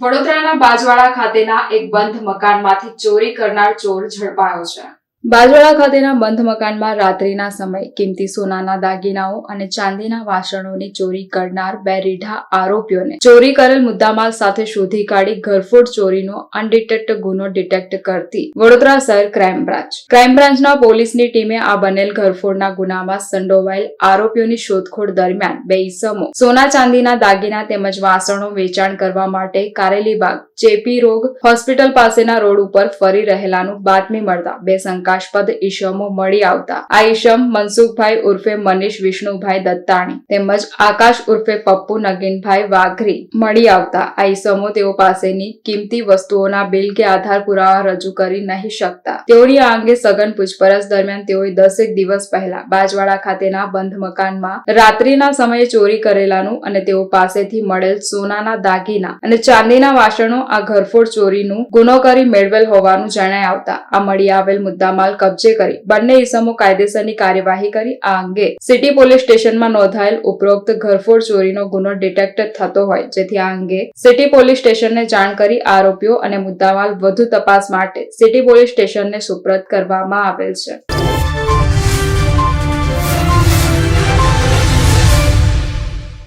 વડોદરાના બાજવાડા ખાતેના એક બંધ મકાનમાંથી ચોરી કરનાર ચોર ઝડપાયો છે. બાજવાડા ખાતેના બંધ મકાનમાં રાત્રિના સમય કિંમતી સોનાના દાગીનાઓ અને ચાંદીના વાસણોની ચોરી કરનાર બે રીઢા આરોપીઓને ચોરી કરેલ મુદ્દામાલ સાથે શોધી કાઢી ઘરફોડ ચોરીનો અનડિટેક્ટ ગુનો ડિટેક્ટ કરતી વડોદરા શહેર ક્રાઇમ બ્રાન્ચ. ક્રાઇમ બ્રાન્ચના પોલીસની ટીમે આ બનેલ ઘરફોડના ગુનામાં સંડોવાયેલ આરોપીઓની શોધખોળ દરમિયાન બે ઈસમો સોના ચાંદીના દાગીના તેમજ વાસણો વેચાણ કરવા માટે કારેલીબાગ ચેપી રોગ હોસ્પિટલ પાસેના રોડ ઉપર ફરી રહેલાનું બાતમી મળતા બે શંકાસ્પદ ઈસમો મળી આવતા. આ ઈસમ મનસુખભાઈ ઉર્ફે મનીષ વિષ્ણુભાઈ દત્તાણી તેમજ આકાશ ઉર્ફે પપ્પુ નગીનભાઈ વાઘરી મળી આવતા. આ ઈસમો તેઓ પાસેની કિંમતી વસ્તુઓના બિલ કે આધાર પુરાવા રજૂ કરી નહીં શકતા. તેઓની આ અંગે સઘન પૂછપરછ દરમિયાન તેઓએ દસેક દિવસ પહેલા બાજવાડા ખાતેના બંધ મકાનમાં રાત્રિના સમયે ચોરી કરેલાનું અને તેઓ પાસેથી મળેલ સોનાના દાગીના અને ચાંદીના વાસણો આ ઘરફોડ ચોરીનું ગુનો કરી મેળવેલ હોવાનું જણાય આવતા. આ મળી આવેલ મુદ્દામાલ કબજે કરી બંને ઇસમો કાયદેસરની કાર્યવાહી કરી. આ અંગે સિટી પોલીસ સ્ટેશનમાં નોંધાયેલ ઉપરોક્ત ઘરફોડ ચોરીનો ગુનો ડિટેક્ટ થતો હોય, જેથી આ અંગે સિટી પોલીસ સ્ટેશનને જાણ કરી આરોપીઓ અને મુદ્દામાલ વધુ તપાસ માટે સિટી પોલીસ સ્ટેશનને સુપ્રત કરવામાં આવેલ છે.